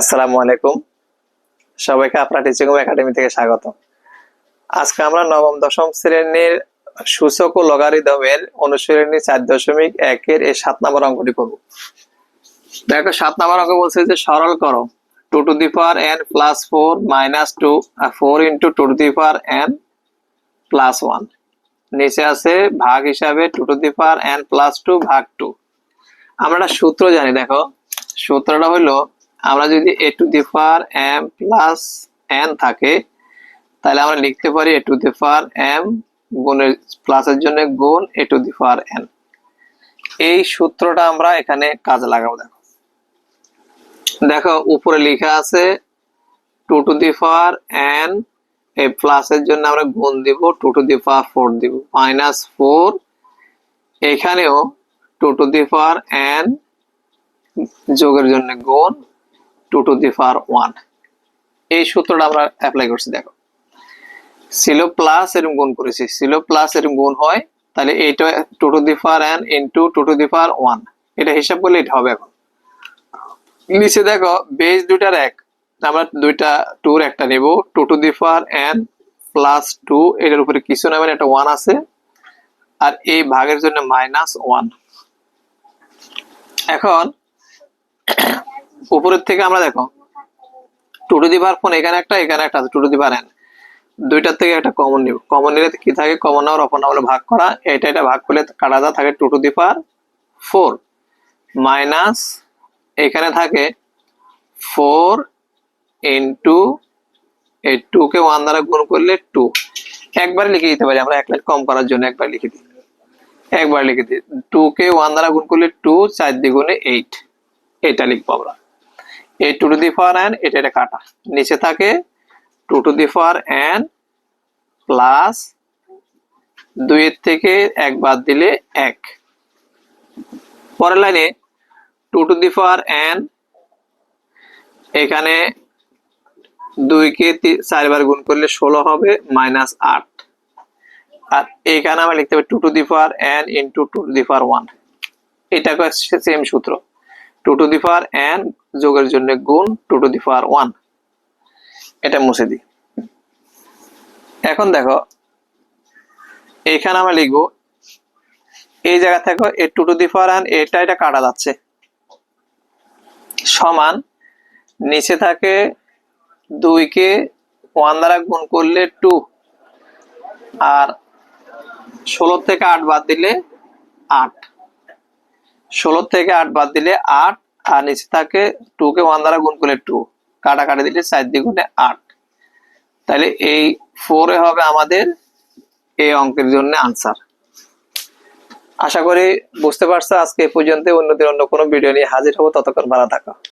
আসসালামু আলাইকুম। সবাইকে আপনার টিচিং একাডেমি থেকে স্বাগত। আজকে আমরা নবম, দশম শ্রেণির সূচক ও লগারিদমের অনুশীলনী চার দশমিক একের এই সাত নম্বর অঙ্কটি করব। দেখো, সাত নম্বর অঙ্ক বলছে যে সরল করো। Two to the power n plus four minus two four into two to the power n plus one. নিচে আছে ভাগ হিসাবে two to the power n plus two ভাগ টু। আমরা সূত্র জানি, দেখো। সূত্রটা হলো আমরা যদি a to the power m plus n থাকে, তাহলে আমরা লিখতে পারি এ টু দি পাওয়ার এম গুণের প্লাসের জন্য গুণ এ টু দি পাওয়ার এন এই সূত্রটা আমরা এখানে কাজে লাগাবো, দেখো। দেখো, উপরে লেখা আছে two to the power n এই প্লাসের জন্য আমরা গুণ দিব two to the power four দিব মাইনাস ফোর এখানেও two to the power n যোগের জন্য গুণ two to the power one এই সূত্রটা আমরা অ্যাপ্লাই করছি, দেখো। ছিল প্লাস এরকম গুণ করেছি। ছিল প্লাস এরকম গুণ হয়, তাহলে এইটা two to the power n into two to the power one এটা হিসাব করলে এটা হবে এখন। নিচে দেখো বেস দুইটার এক। আমরা দুইটা টুর একটা নেব। Two to the power n plus two এটার উপরে কিছু নেবেন একটা ওয়ান আছে। আর এই ভাগের জন্য মাইনাস ওয়ান এখন উপরের থেকে আমরা দেখো two to the power four এখানে একটা এখানে একটা আছে two to the power n দুইটার থেকে একটা কমন নিব। কমন নিলে কি থাকে? কমন নেওয়ার অপর নামলে ভাগ করা। এটা এটা ভাগ করলে কাটা যা থাকে two to the power four minus এখানে থাকে ফোর ইন্টু এই টু কে ওয়ান দ্বারা গুণ করলে টু একবার লিখে দিতে পারি আমরা, এক লাইন কম করার জন্য একবার লিখে দিই। একবার লিখে দিই। টু কে ওয়ান দ্বারা গুণ করলে টু চার দ্বিগুণে এইট এটা লিখব আমরা। এই two to the power n এটা এটা কাটা। নিচে থাকে two to the power n plus দুইয়ের থেকে এক বাদ দিলে এক। পরের লাইনে two to the power n এখানে দুইকে চারবার গুণ করলে ষোলো হবে মাইনাস আট। আর এখানে আমরা লিখতে পারি two to the power n into two to the power one এটাকে সেম সূত্র। Two to the power n যোগের জন্য গুণ two to the power one এটা মুছে দিই। এখন দেখো, এখানে আমরা লিখব, এই জায়গা থেকে এ two to the power n এটা এটা কাটা যাচ্ছে। সমান নিচে থাকে দুইকে ওয়ান দ্বারা গুণ করলে টু আর ষোলো থেকে আট বাদ দিলে আট। ষোলো থেকে আট বাদ দিলে আট, আর নিচে থাকে টু কে ওয়ান দ্বারা গুণ করলে টু কাটা কাটা দিলে চার দ্বিগুণে আট। তাহলে এই ফোরে হবে আমাদের এই অঙ্কের জন্য আনসার আশা করি বুঝতে পারছ, আজকে পর্যন্ত অন্যদের অন্য কোনো ভিডিও নিয়ে হাজির হব। ততক্ষণ ভালো থাকো।